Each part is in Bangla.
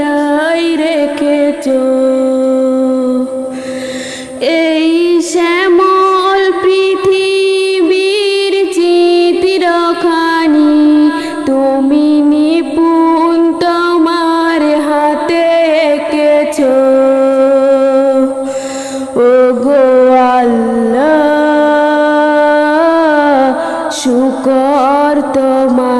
ছাড়াই রেখেছ। এই শ্যামল পৃথিবীর চিতিরখানি, তুমি নিপুণ তোমার হাতে এঁকেছ। ও গো আল্লাহ, শুকর তোমার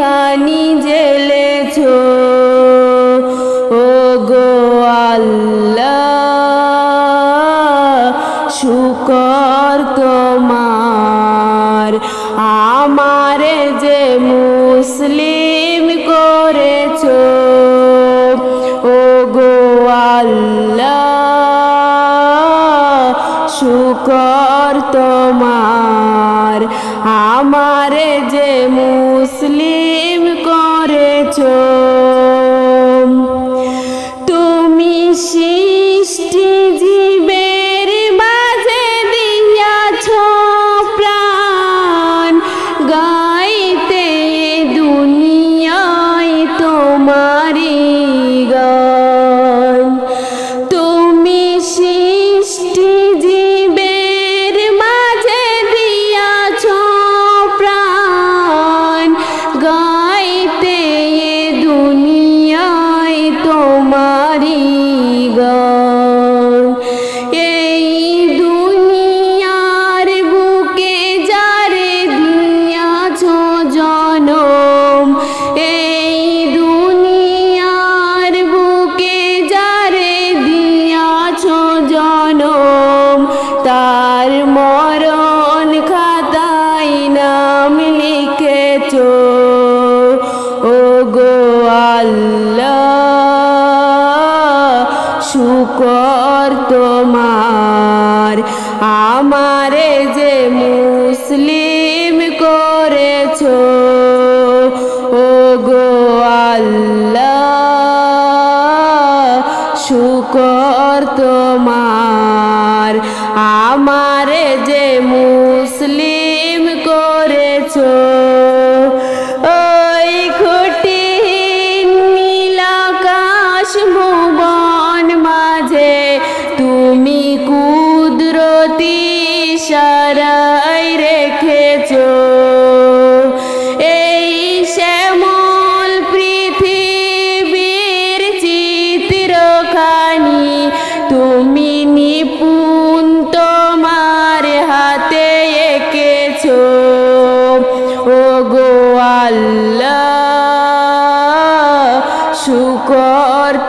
খানি জেলেছো? ও গো আল্লাহ, শুকর তোমার। আমারে যে মুসলিম করেছ ও গো আল্লাহ, শুকর তোমার। আমারে যে মুসলিম করেছ লিখেছ ও গো শুকর তোমার। আমারে যে মুসলিম করেছ ও গো শুকর তোমার। আমারে যে মুসলিম